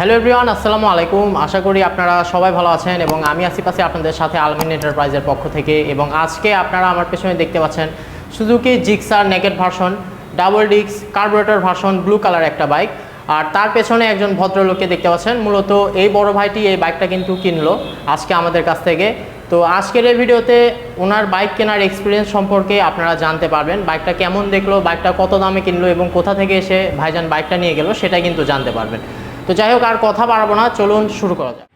Hello everyone আসসালামু আলাইকুম। আশা করি আপনারা সবাই ভালো আছেন এবং আমি আসি পাশে আপনাদের সাথে আলমিন এন্টারপ্রাইজের পক্ষ থেকে এবং আজকে আপনারা আমার পেছনে দেখতে পাচ্ছেন Suzuki Gixxer naked version double ডিক্স কার্বোরেটর ভার্সন ব্লু কালার একটা বাইক আর তার পেছনে একজন ভদ্রলোককে দেখতে পাচ্ছেন। মূলত এই বড় ভাইটি এই বাইকটা কিন্তু কিনলো আজকে আমাদের কাছ থেকে। তো আজকের এই ভিডিওতে ওনার বাইক কেনার এক্সপিরিয়েন্স সম্পর্কে আপনারা জানতে পারবেন। বাইকটা কেমন দেখল বাইকটা কত দামে কিনলো এবং কোথা থেকে এসে ভাইজান বাইকটা নিয়ে গেল সেটা কিন্তু জানতে পারবেন। তো যাই হোক আর কথা বাড়াবো না চলুন শুরু করা যাক।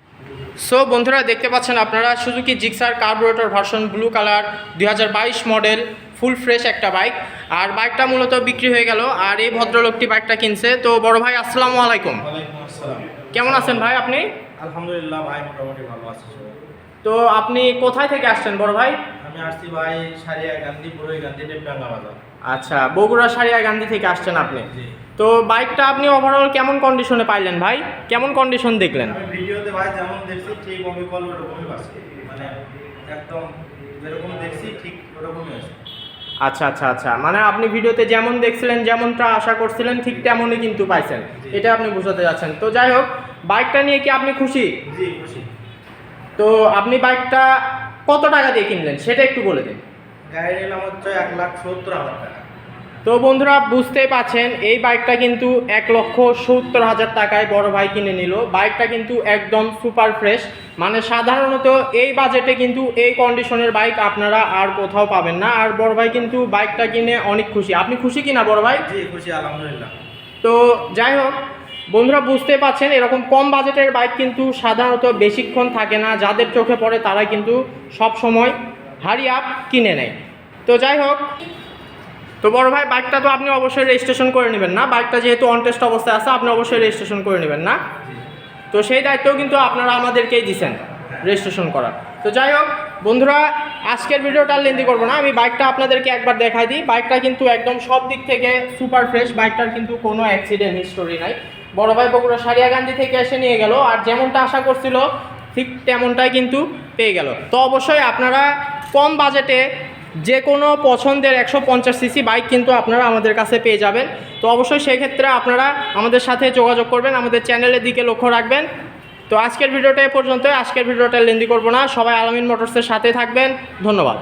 সো বন্ধুরা দেখতে পাচ্ছেন আপনারা Suzuki Gixxer carburettor version blue colour দুই হাজার বাইশ মডেল ফুল ফ্রেশ একটা বাইক আর বাইকটা মূলত বিক্রি হয়ে গেল আর এই ভদ্রলোকটি বাইকটা কিনছে। তো বড় ভাই আসসালামু আলাইকুম। কেমন আছেন ভাই আপনি? আলহামদুলিল্লাহ ভাই মোটামুটি ভালো আছে তো আপনি কোথায় থেকে আসছেন বড় ভাই? আমি আসছি ভাই সারিয়া গান্ধী পুরোই গান্ধী টেপডাঙ্গা বাজার। আচ্ছা বগুড়া সারিয়া গান্ধী থেকে আসছেন আপনি? জি। তো বাইকটা আপনি ওভারঅল কেমন কন্ডিশনে পাইলেন ভাই? কেমন কন্ডিশন দেখলেন? ভিডিওতে ভাই যেমন দেখছি ঠিক অবিকল ওরকমই পাচ্ছি। মানে একদম যেরকম দেখছি ঠিক ওরকমই আছে। আচ্ছা আচ্ছা আচ্ছা। মানে আপনি ভিডিওতে যেমন দেখছিলেন যেমনটা আশা করছিলেন ঠিক তেমনই কিন্তু পাইছেন। এটা আপনি বুঝাতে যাচ্ছেন। তো যাই হোক বাইকটা নিয়ে কি আপনি খুশি? জি খুশি। তো আপনি বাইকটা কত টাকা দিয়ে কিনলেন? সেটা একটু বলে দিন। গাড়ি নিলাম হচ্ছে এক লাখ সত্তর হাজার টাকা। তো বন্ধুরা বুঝতেই পাচ্ছেন এই বাইকটা কিন্তু এক লক্ষ সত্তর হাজার টাকায় বড় ভাই কিনে নিল। বাইকটা কিন্তু একদম সুপার ফ্রেশ মানে সাধারণত এই বাজেটে কিন্তু এই কন্ডিশনের বাইক আপনারা আর কোথাও পাবেন না। আর বড় ভাই কিন্তু বাইকটা কিনে অনেক খুশি। আপনি খুশি কিনা বড় ভাই? জি খুশি আলহামদুলিল্লাহ। তো যাই হোক বন্ধুরা বুঝতে পাচ্ছেন, এরকম কম বাজেটের বাইক কিন্তু সাধারণত বেশিক্ষণ থাকে না। যাদের চোখে পড়ে তারা কিন্তু সব সময় হারি আপ কিনে নেয়। তো যাই হোক, তো বড় ভাই, বাইকটা তো আপনি অবশ্যই রেজিস্ট্রেশন করে নেবেন না। বাইকটা যেহেতু অনটেস্ট অবস্থায় আছে, আপনি অবশ্যই রেজিস্ট্রেশন করে নেবেন না। তো সেই দায়িত্বও কিন্তু আপনারা আমাদেরকেই দিচ্ছেন রেজিস্ট্রেশন করার। তো যাই হোক, বন্ধুরা, আজকের ভিডিওটা লেন্দি করব না। আমি বাইকটা আপনাদেরকে একবার দেখাই দিই। বাইকটা কিন্তু একদম সব দিক থেকে সুপার ফ্রেশ বাইকটার কিন্তু কোনো অ্যাক্সিডেন্ট হিস্টোরি নাই। বড় ভাই বগুড়া সারিয়াগান্ধি থেকে এসে নিয়ে গেল, আর যেমনটা আশা করছিল, ঠিক তেমনটাই কিন্তু পেয়ে গেল। তো অবশ্যই আপনারা কম বাজেটে যে কোনো পছন্দের একশো পঞ্চাশ সিসি বাইক কিন্তু আপনারা আমাদের কাছে পেয়ে যাবেন। তো অবশ্যই সেক্ষেত্রে আপনারা আমাদের সাথে যোগাযোগ করবেন, আমাদের চ্যানেলের দিকে লক্ষ্য রাখবেন। তো আজকের ভিডিওটা এ পর্যন্ত আজকের ভিডিওটা লেন্দি করব না। সবাই আলামিন মোটরসের সাথে থাকবেন। ধন্যবাদ।